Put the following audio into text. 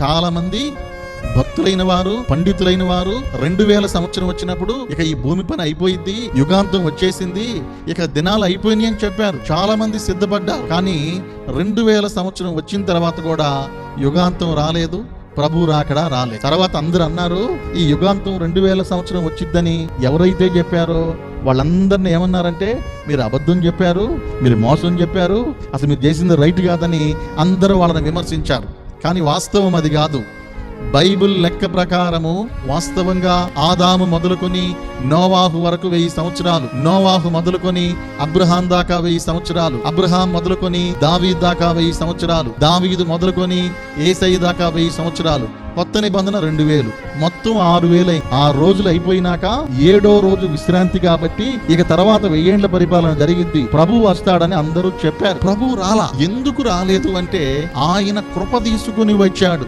చాలా మంది భక్తులైన వారు పండితులైన వారు రెండు వేల సంవత్సరం వచ్చినప్పుడు ఇక ఈ భూమి పని అయిపోయింది యుగాంతం వచ్చేసింది ఇక దినాలు అయిపోయినాయి అని చెప్పారు. చాలా మంది సిద్ధపడ్డారు. కానీ రెండు వేల సంవత్సరం వచ్చిన తర్వాత కూడా యుగాంతం రాలేదు ప్రభు రాకడా రాలేదు. తర్వాత అందరూ అన్నారు ఈ యుగాంతం రెండు వేల సంవత్సరం వచ్చిద్దని ఎవరైతే చెప్పారో వాళ్ళందరిని ఏమన్నారంటే మీరు అబద్ధం చెప్పారు మీరు మోసం చెప్పారు అసలు మీరు చేసింది రైట్ కాదని అందరూ వాళ్ళని విమర్శించారు. కానీ వాస్తవం అది కాదు. బైబిల్ లెక్క ప్రకారము వాస్తవంగా ఆదాము మొదలుకొని నోవాహు వరకు వెయ్యి సంవత్సరాలు. నోవాహు మొదలుకొని అబ్రహాం దాకా వెయ్యి సంవత్సరాలు. అబ్రహాం మొదలుకొని దావీద్ దాకా వెయ్యి సంవత్సరాలు. దావీదు మొదలుకొని ఏసై దాకా వెయ్యి సంవత్సరాలు. కొత్త నిబంధన రెండు వేలు. మొత్తం ఆరు వేలై. ఆ రోజులు అయిపోయినాక ఏడో రోజు విశ్రాంతి కాబట్టి ఇక తర్వాత వెయ్యేండ్ల పరిపాలన జరిగింది ప్రభు వస్తాడని అందరూ చెప్పారు. ప్రభు రాలా. ఎందుకు రాలేదు అంటే ఆయన కృప తీసుకుని వచ్చాడు.